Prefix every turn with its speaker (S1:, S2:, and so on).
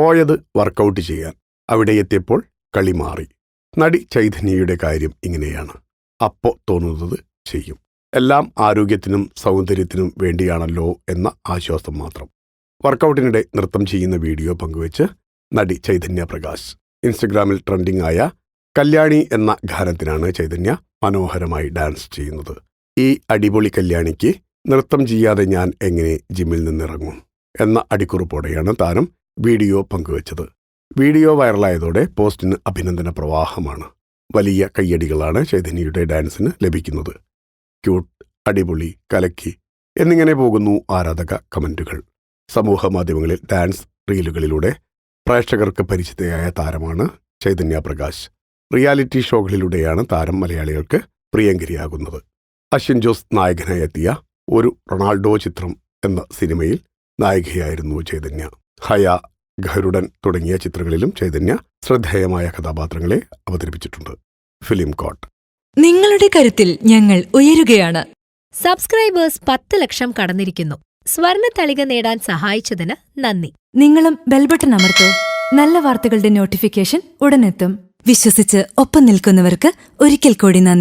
S1: പോയത് വർക്കൗട്ട് ചെയ്യാൻ. അവിടെ എത്തിയപ്പോൾ കളി മാറി. നടി ചൈതന്യയുടെ കാര്യം ഇങ്ങനെയാണ്. അപ്പോ തോന്നുന്നത് ചെയ്യും. എല്ലാം ആരോഗ്യത്തിനും സൗന്ദര്യത്തിനും വേണ്ടിയാണല്ലോ എന്ന ആശ്വാസം മാത്രം. വർക്കൗട്ടിനിടെ നൃത്തം ചെയ്യുന്ന വീഡിയോ പങ്കുവച്ച് നടി ചൈതന്യ പ്രകാശ്. ഇൻസ്റ്റഗ്രാമിൽ ട്രെൻഡിംഗ് ആയ കല്യാണി എന്ന ഗാനത്തിനാണ് ചൈതന്യ മനോഹരമായി ഡാൻസ് ചെയ്യുന്നത്. ഈ അടിപൊളി കല്യാണിക്ക് നൃത്തം ചെയ്യാതെ ഞാൻ എങ്ങനെ ജിമ്മിൽ നിന്നിറങ്ങും? എന്ന അടിക്കുറിപ്പോടെയാണ് താരം വീഡിയോ പങ്കുവച്ചത്. വീഡിയോ വൈറലായതോടെ പോസ്റ്റിന് അഭിനന്ദന പ്രവാഹമാണ്. വലിയ കയ്യടികളാണ് ചൈതന്യയുടെ ഡാൻസിന് ലഭിക്കുന്നത്. ക്യൂട്ട് അടിപൊളി കലക്കി എന്നിങ്ങനെ പോകുന്നു ആരാധക കമന്റുകൾ സമൂഹ മാധ്യമങ്ങളിൽ ഡാൻസ് റീലുകളിലൂടെ പ്രേക്ഷകർക്ക് പരിചിതയായ താരമാണ് ചൈതന്യ പ്രകാശ്. റിയാലിറ്റി ഷോകളിലൂടെയാണ് താരം മലയാളികൾക്ക് പ്രിയങ്കരിയാകുന്നത്. അശ്വിൻ ജോസ് നായകനായി എത്തിയ ഒരു റൊണാൾഡോ ചിത്രം എന്ന സിനിമയിൽ നായികയായിരുന്നു ചൈതന്യ. ഹയ ഗരുഡൻ തുടങ്ങിയ ചിത്രങ്ങളിലും ചൈതന്യ ശ്രദ്ധേയമായ കഥാപാത്രങ്ങളെ അവതരിപ്പിച്ചിട്ടുണ്ട്. ഫിലിം കോട്ട്.
S2: നിങ്ങളുടെ കരുത്തിൽ ഞങ്ങൾ ഉയരുകയാണ്.
S3: സബ്സ്ക്രൈബേഴ്സ് പത്ത് ലക്ഷം കടന്നിരിക്കുന്നു. സ്വർണ തളിക നേടാൻ സഹായിച്ചതിന് നന്ദി.
S2: നിങ്ങളും ബെൽബട്ടൺ അമർത്തോ. നല്ല വാർത്തകളുടെ നോട്ടിഫിക്കേഷൻ ഉടനെത്തും. വിശ്വസിച്ച് ഒപ്പം നിൽക്കുന്നവർക്ക് ഒരിക്കൽ കൂടി നന്ദി.